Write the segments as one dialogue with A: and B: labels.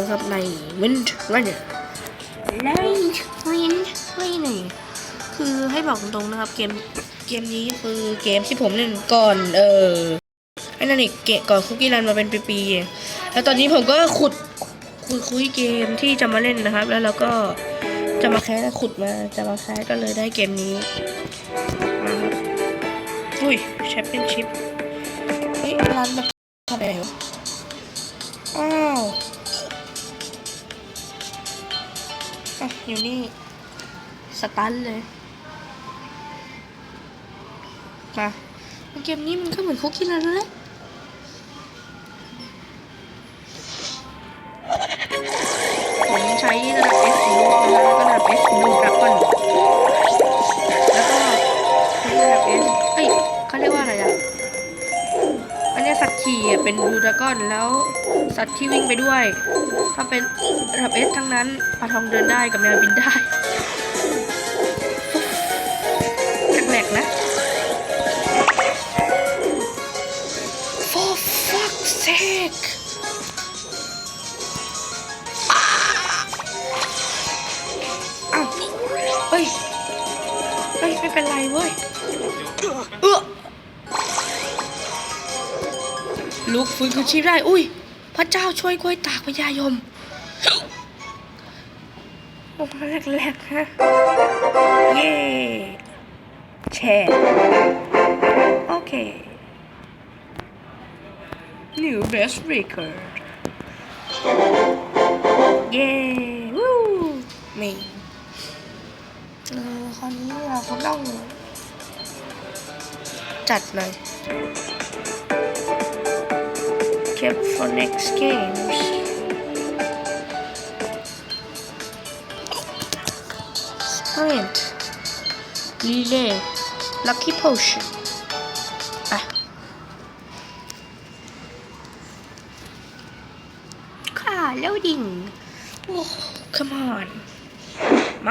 A: นะครับใน Wind Runner ใน Wind Runner คือให้บอกตรงๆนะครับ เกมเกมนี้คือเกมที่ผมเล่นก่อน เออไอ้นั่นอีกเกมก่อนคุกกี้รันมาเป็นปีๆแล้วตอนนี้ผมก็ขุดคุยคุยเกมที่จะมาเล่นนะครับ แล้วเราก็จะมาแคสขุดมาจะมาแคสก็เลยได้เกมนี้มาครับอุ้ยแชมเปี้ยนชิพเฮ้ยร้านแบบทำอะไรวะอ้าว อะอยู่นี่ สตันเลย มาเกมนี้มันก็เหมือนคุกกี้รันแหละผมใช้ระดับ S ลูกนะคะแล้วก็ระดับ S ลูกรับก่อนแล้วก็ใช้ระดับ S เอ้ยเขาเรียกว่าอะไรอะ อันนี้สัตว์ขี่เป็นบูดราก้อนแล้ว สัตว์ที่วิ่งไปด้วย ถ้าเป็นระดับ S ทั้งนั้นปลาทองเดินได้กับแมวบินได้แหลกๆนะ For fuck's sake อ้าวเฮ้ยเฮ้ย ไม่เป็นไรเว้ย เออลุกฟื้นคืนชีพได้ อุ้ยพ ระเจ้าช่วยกล้วยตากพญายมโอ้มาแรกๆฮะ เย่แชร์ โอเค New best record เย้วู้นี่เออคราวนี้เราก็ต้องจัดเลย kept for next games sprint relay lucky potion อะค่ะแล้วดิ่งโอ้ come on ม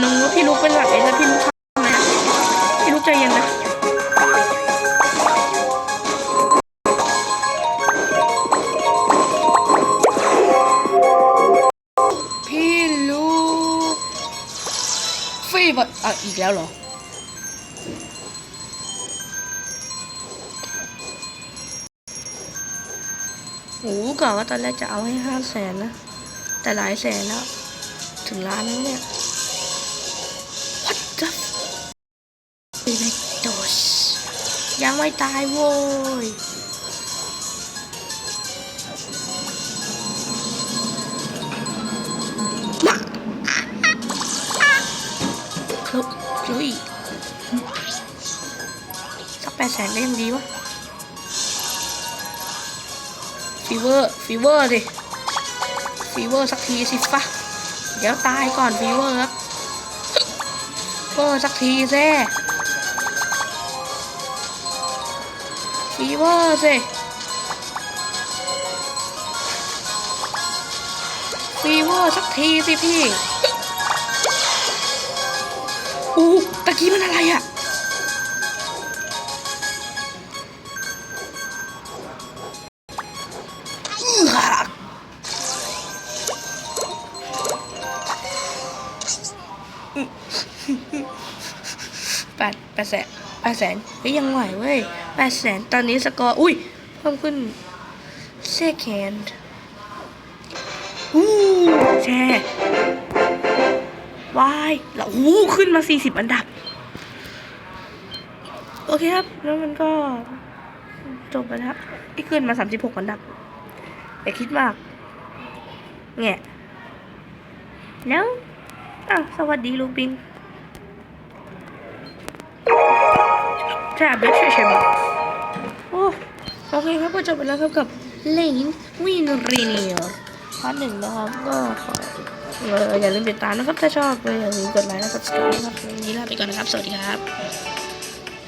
A: พี่ลุกอย่าทะนึงว่าพี่ลุกเป็นไรนะพี่ลุกทำนะพี่ลุกใจเย็นนะพี่ลุกฟีบอะอีกแล้วเหรอโอ้กะว่าตอนแรกจะเอาให้ห้าแสนนะ แต่หลายแสนแล้ว ถึงล้านแล้วเนี่ย เบกโดสยังไม่ตายโว้ยครบจุยสักแปดแสนได้ยังดีวะฟีเวอร์ฟีเวอร์ดิฟีเวอร์สักทีสิฟะเดี๋ยวตายก่อนฟีเวอร์ครับเวอร์สักทีแซ่ ฟีเวอร์สิฟีเวอร์สักทีสิพี่อู้ตะกี้มันอะไรอะแปดแปดแสนแปดแสนเฮ้ยยังไหวเว้ย ดแสนตอนนี้สกอร์ อุ้ย เพิ่มขึ้น second อู้แชร์วายแล้วอู้ขึ้นมา 40 อันดับ โอเคครับ แล้วมันก็ จบไปแล้วที่ขึ้นมา 36 อันดับ อย่าคิดมากแง่แล้วอะสวัสดีลูกปิงใช่เบสใช่ไหม โอเคครับก็จบไปแล้วครับกับเลนวินรีเนียพาร์ทหนึ่งนะครับก็ขออออย่าลืมติดตามนะครับ ถ้าชอบก็อย่าลืมกดไลค์และ subscribe นะครับวันนี้ลาไปก่อนนะครับ สวัสดีครับ